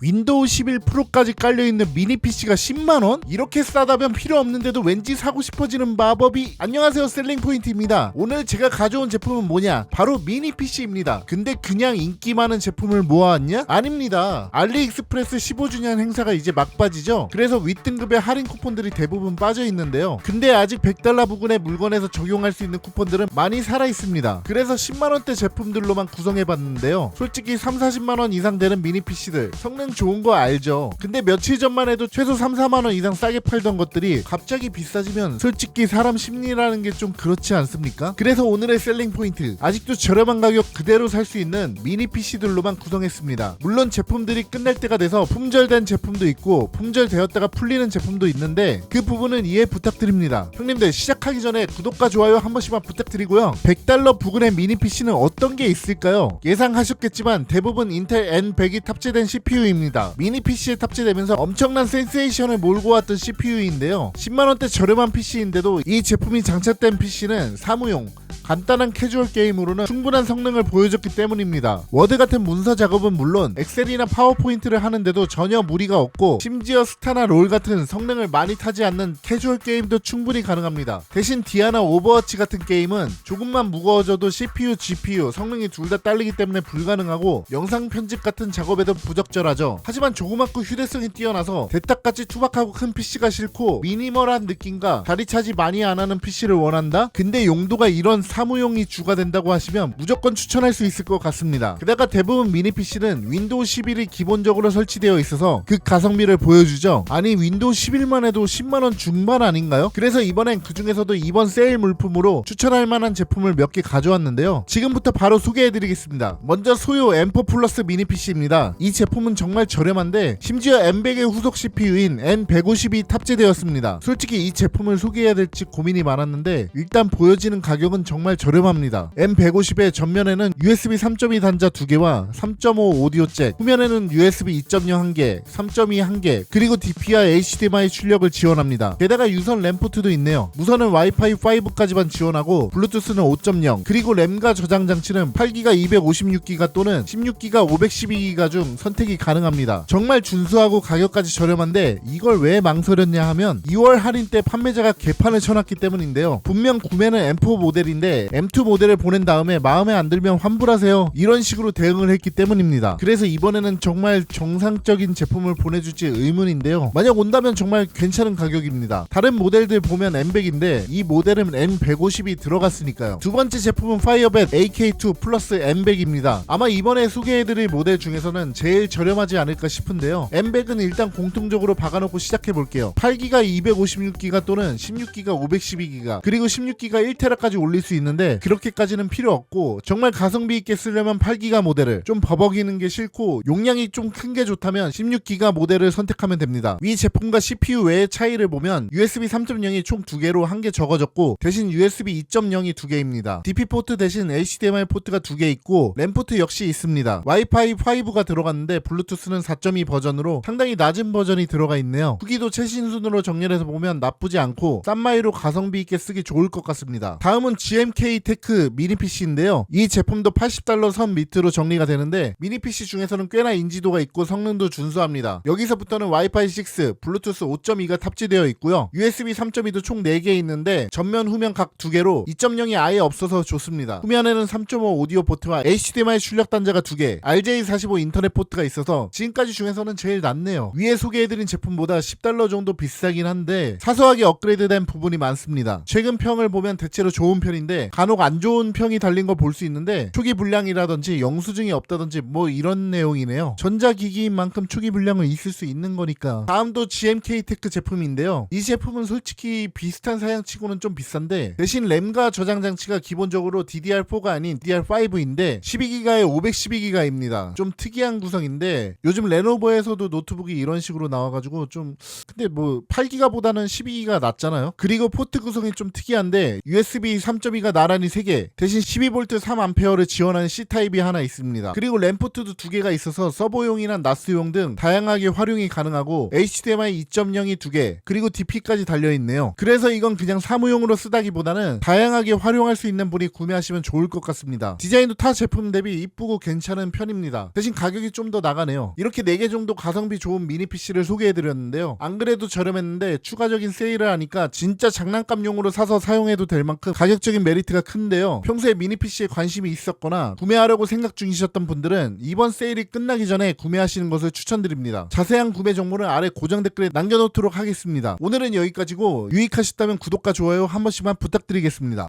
윈도우 11 프로까지 깔려있는 미니 PC가 10만원? 이렇게 싸다면 필요 없는데도 왠지 사고 싶어지는 마법이? 안녕하세요 셀링포인트입니다. 오늘 제가 가져온 제품은 뭐냐? 바로 미니 PC입니다. 근데 그냥 인기 많은 제품을 모아왔냐? 아닙니다. 알리익스프레스 15주년 행사가 이제 막바지죠? 그래서 윗등급의 할인 쿠폰들이 대부분 빠져있는데요. 근데 아직 100달러 부근의 물건에서 적용할 수 있는 쿠폰들은 많이 살아있습니다. 그래서 10만원대 제품들로만 구성해봤는데요. 솔직히 3, 40만원 이상 되는 미니 PC들 성능 좋은 거 알죠? 근데 며칠 전만 해도 최소 3, 4만 원 이상 싸게 팔던 것들이 갑자기 비싸지면 솔직히 사람 심리라는 게 좀 그렇지 않습니까? 그래서 오늘의 셀링 포인트 아직도 저렴한 가격 그대로 살 수 있는 미니 PC들로만 구성했습니다. 물론 제품들이 끝날 때가 돼서 품절된 제품도 있고 품절되었다가 풀리는 제품도 있는데 그 부분은 이해 부탁드립니다. 형님들 시작하기 전에 구독과 좋아요 한 번씩만 부탁드리고요. 100달러 부근의 미니 PC는 어떤 게 있을까요? 예상하셨겠지만 대부분 인텔 N100이 탑재된 CPU입니다 미니 PC에 탑재되면서 엄청난 센세이션을 몰고 왔던 CPU인데요. 10만원대 저렴한 PC인데도 이 제품이 장착된 PC는 사무용 간단한 캐주얼 게임으로는 충분한 성능을 보여줬기 때문입니다. 워드 같은 문서 작업은 물론 엑셀이나 파워포인트를 하는데도 전혀 무리가 없고 심지어 스타나 롤 같은 성능을 많이 타지 않는 캐주얼 게임도 충분히 가능합니다. 대신 디아나 오버워치 같은 게임은 조금만 무거워져도 CPU, GPU 성능이 둘 다 딸리기 때문에 불가능하고 영상 편집 같은 작업에도 부적절하죠. 하지만 조그맣고 휴대성이 뛰어나서 대딱같이 투박하고 큰 PC가 싫고 미니멀한 느낌과 다리 차지 많이 안 하는 PC를 원한다? 근데 용도가 이런 사무용이 주가 된다고 하시면 무조건 추천할 수 있을 것 같습니다. 게다가 대부분 미니 PC는 윈도우 11이 기본적으로 설치되어 있어서 그 가성비를 보여주죠. 아니 윈도우 11만 해도 10만원 중반 아닌가요? 그래서 이번엔 그 중에서도 이번 세일 물품으로 추천할 만한 제품을 몇 개 가져왔는데요. 지금부터 바로 소개해드리겠습니다. 먼저 소요 M4 플러스 미니 PC입니다. 이 제품은 정말 저렴한데 심지어 M100의 후속 CPU인 N150이 탑재되었습니다. 솔직히 이 제품을 소개해야 될지 고민이 많았는데 일단 보여지는 가격은 정말 저렴합니다. M150의 전면에는 USB 3.2 단자 2개와 3.5 오디오 잭, 후면에는 USB 2.0 1개, 3.2 1개, 그리고 DPI HDMI 출력을 지원합니다. 게다가 유선 램 포트도 있네요. 무선은 와이파이 5까지만 지원하고 블루투스는 5.0, 그리고 램과 저장 장치는 8기가 256기가 또는 16기가 512기가 중 선택이 가능합니다. 정말 준수하고 가격까지 저렴한데 이걸 왜 망설였냐 하면 2월 할인 때 판매자가 개판을 쳐놨기 때문인데요. 분명 구매는 M4 모델인 데 M2 모델을 보낸 다음에 마음에 안 들면 환불하세요. 이런 식으로 대응을 했기 때문입니다. 그래서 이번에는 정말 정상적인 제품을 보내줄지 의문인데요. 만약 온다면 정말 괜찮은 가격입니다. 다른 모델들 보면 M100인데 이 모델은 M150이 들어갔으니까요. 두 번째 제품은 파이어벳 AK2 플러스 M100입니다. 아마 이번에 소개해드릴 모델 중에서는 제일 저렴하지 않을까 싶은데요. M100은 일단 공통적으로 박아놓고 시작해볼게요. 8기가 256기가 또는 16기가 512기가 그리고 16기가 1테라까지 올릴 수 있는데 그렇게까지는 필요 없고 정말 가성비 있게 쓰려면 8기가 모델을 좀 버벅이는 게 싫고 용량이 좀 큰 게 좋다면 16기가 모델을 선택하면 됩니다. 위 제품과 CPU 외의 차이를 보면 USB 3.0이 총 2개로 한 개 적어졌고 대신 USB 2.0이 2개입니다. DP 포트 대신 HDMI 포트가 2개 있고 램 포트 역시 있습니다. 와이파이 5가 들어갔는데 블루투스는 4.2 버전으로 상당히 낮은 버전이 들어가 있네요. 후기도 최신 순으로 정렬해서 보면 나쁘지 않고 싼마이로 가성비 있게 쓰기 좋을 것 같습니다. 다음은 GMK 테크 미니 PC인데요. 이 제품도 80달러 선 밑으로 정리가 되는데 미니 PC 중에서는 꽤나 인지도가 있고 성능도 준수합니다. 여기서부터는 와이파이 6, 블루투스 5.2가 탑재되어 있고요. USB 3.2도 총 4개 있는데 전면 후면 각 2개로 2.0이 아예 없어서 좋습니다. 후면에는 3.5 오디오 포트와 HDMI 출력 단자가 2개, RJ45 인터넷 포트가 있어서 지금까지 중에서는 제일 낫네요. 위에 소개해드린 제품보다 10달러 정도 비싸긴 한데 사소하게 업그레이드된 부분이 많습니다. 최근 평을 보면 대체로 좋은 편인데 간혹 안 좋은 평이 달린 걸 볼 수 있는데 초기 불량이라든지 영수증이 없다든지 뭐 이런 내용이네요. 전자기기인 만큼 초기 불량은 있을 수 있는 거니까. 다음도 GMK 테크 제품인데요. 이 제품은 솔직히 비슷한 사양치고는 좀 비싼데 대신 램과 저장 장치가 기본적으로 DDR4가 아닌 DDR5인데 12기가에 512기가입니다. 좀 특이한 구성인데 요즘 레노버에서도 노트북이 이런 식으로 나와가지고 좀 근데 뭐 8기가보다는 12기가 낫잖아요. 그리고 포트 구성이 좀 특이한데 USB 3.2가 C타입이가 나란히 3개 대신 12V 3A를 지원하는 C타입이 하나 있습니다. 그리고 램포트도 두 개가 있어서 서버용이나 나스용 등 다양하게 활용이 가능하고 HDMI 2.0이 두 개 그리고 DP까지 달려 있네요. 그래서 이건 그냥 사무용으로 쓰다기보다는 다양하게 활용할 수 있는 분이 구매하시면 좋을 것 같습니다. 디자인도 타 제품 대비 이쁘고 괜찮은 편입니다. 대신 가격이 좀 더 나가네요. 이렇게 4개 정도 가성비 좋은 미니 PC를 소개해드렸는데요. 안 그래도 저렴했는데 추가적인 세일을 하니까 진짜 장난감용으로 사서 사용해도 될 만큼 가격 적인 메리트가 큰데요. 평소에 미니 PC에 관심이 있었거나 구매하려고 생각 중이셨던 분들은 이번 세일이 끝나기 전에 구매하시는 것을 추천드립니다. 자세한 구매 정보는 아래 고정 댓글에 남겨놓도록 하겠습니다. 오늘은 여기까지고 유익하셨다면 구독과 좋아요 한 번씩만 부탁드리겠습니다.